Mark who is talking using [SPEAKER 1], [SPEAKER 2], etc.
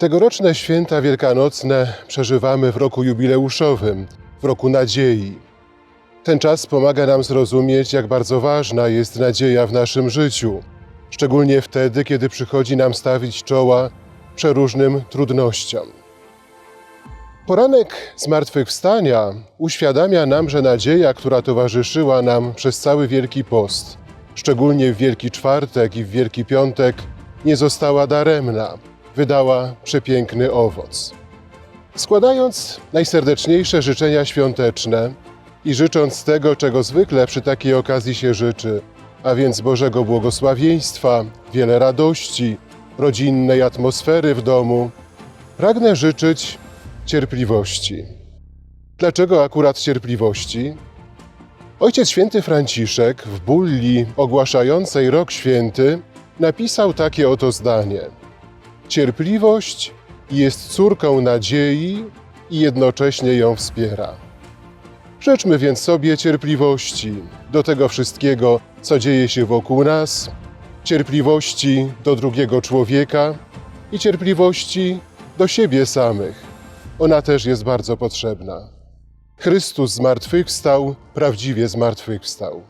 [SPEAKER 1] Tegoroczne święta wielkanocne przeżywamy w roku jubileuszowym, w roku nadziei. Ten czas pomaga nam zrozumieć, jak bardzo ważna jest nadzieja w naszym życiu, szczególnie wtedy, kiedy przychodzi nam stawić czoła przeróżnym trudnościom. Poranek zmartwychwstania uświadamia nam, że nadzieja, która towarzyszyła nam przez cały Wielki Post, szczególnie w Wielki Czwartek i w Wielki Piątek, nie została daremna, wydała przepiękny owoc. Składając najserdeczniejsze życzenia świąteczne i życząc tego, czego zwykle przy takiej okazji się życzy, a więc Bożego błogosławieństwa, wiele radości, rodzinnej atmosfery w domu, pragnę życzyć cierpliwości. Dlaczego akurat cierpliwości? Ojciec święty Franciszek w bulli ogłaszającej rok święty napisał takie oto zdanie: Cierpliwość jest córką nadziei i jednocześnie ją wspiera. Życzmy więc sobie cierpliwości do tego wszystkiego, co dzieje się wokół nas, cierpliwości do drugiego człowieka i cierpliwości do siebie samych. Ona też jest bardzo potrzebna. Chrystus zmartwychwstał, prawdziwie zmartwychwstał.